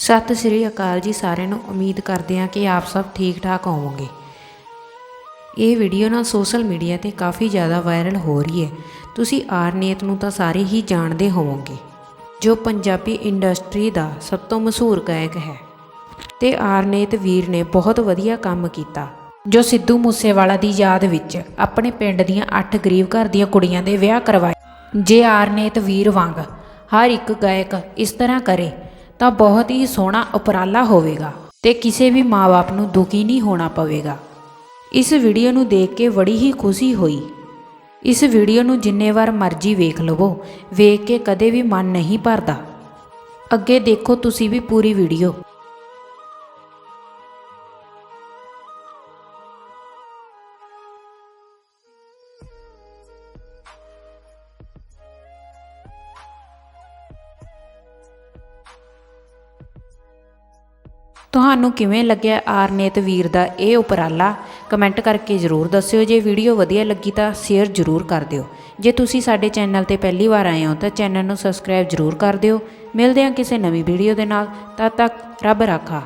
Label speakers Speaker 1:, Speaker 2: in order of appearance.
Speaker 1: ਸਤਿ ਸ੍ਰੀ ਅਕਾਲ ਜੀ ਸਾਰਿਆਂ ਨੂੰ। ਉਮੀਦ ਕਰਦੇ ਹਾਂ ਕਿ ਆਪ ਸਭ ਠੀਕ ਠਾਕ ਹੋਵੋਗੇ। ਇਹ ਵੀਡੀਓ ਨਾ ਸੋਸ਼ਲ ਮੀਡੀਆ ਤੇ ਕਾਫੀ ਜ਼ਿਆਦਾ ਵਾਇਰਲ ਹੋ ਰਹੀ ਹੈ। ਤੁਸੀਂ ਆਰਨੇਤ ਨੂੰ ਤਾਂ ਸਾਰੇ ਹੀ ਜਾਣਦੇ ਹੋਵੋਗੇ, ਜੋ ਪੰਜਾਬੀ ਇੰਡਸਟਰੀ ਦਾ ਸਭ ਤੋਂ ਮਸ਼ਹੂਰ ਗਾਇਕ ਹੈ। ਤੇ ਆਰਨੇਤ ਵੀਰ ਨੇ ਬਹੁਤ ਵਧੀਆ ਕੰਮ ਕੀਤਾ, ਜੋ ਸਿੱਧੂ ਮੂਸੇਵਾਲਾ ਦੀ ਯਾਦ ਵਿੱਚ ਆਪਣੇ ਪਿੰਡ ਦੀਆਂ 8 ਗਰੀਬ ਘਰ ਦੀਆਂ ਕੁੜੀਆਂ ਦੇ ਵਿਆਹ ਕਰਵਾਏ। ਜੇ ਆਰਨੇਤ ਵੀਰ ਵਾਂਗ ਹਰ ਇੱਕ ਗਾਇਕ ਇਸ ਤਰ੍ਹਾਂ ਕਰੇ ਤਾਂ ਬਹੁਤ ਹੀ ਸੋਹਣਾ ਉਪਰਾਲਾ ਹੋਵੇਗਾ ਤੇ ਕਿਸੇ ਵੀ ਮਾਪੇ ਨੂੰ ਦੁਖੀ ਨਹੀਂ ਹੋਣਾ ਪਵੇਗਾ। ਇਸ ਵੀਡੀਓ ਨੂੰ ਦੇਖ ਕੇ ਬੜੀ ਹੀ ਖੁਸ਼ੀ ਹੋਈ। ਇਸ ਵੀਡੀਓ ਨੂੰ ਜਿੰਨੇ ਵਾਰ ਮਰਜ਼ੀ ਵੇਖ ਲਵੋ, ਵੇਖ ਕੇ ਕਦੇ ਵੀ ਮਨ ਨਹੀਂ ਭਰਦਾ। ਅੱਗੇ ਦੇਖੋ ਤੁਸੀਂ ਵੀ ਪੂਰੀ ਵੀਡੀਓ। ਤੁਹਾਨੂੰ ਕਿਵੇਂ ਲੱਗਿਆ ਆਰਨੇਤ ਵੀਰ ਦਾ ਇਹ ਉਪਰਾਲਾ? ਕਮੈਂਟ ਕਰਕੇ ਜ਼ਰੂਰ ਦੱਸਿਓ। ਜੇ ਵੀਡੀਓ ਵਧੀਆ ਲੱਗੀ ਤਾਂ ਸ਼ੇਅਰ ਜ਼ਰੂਰ ਕਰ ਦਿਓ। ਜੇ ਤੁਸੀਂ ਸਾਡੇ ਚੈਨਲ ਤੇ ਪਹਿਲੀ ਵਾਰ ਆਏ ਹੋ ਤਾਂ ਚੈਨਲ ਨੂੰ ਸਬਸਕ੍ਰਾਈਬ ਜ਼ਰੂਰ ਕਰ ਦਿਓ। ਮਿਲਦੇ ਹਾਂ ਕਿਸੇ ਨਵੀਂ ਵੀਡੀਓ ਦੇ ਨਾਲ। ਤਦ ਤੱਕ ਰੱਬ ਰਾਖਾ।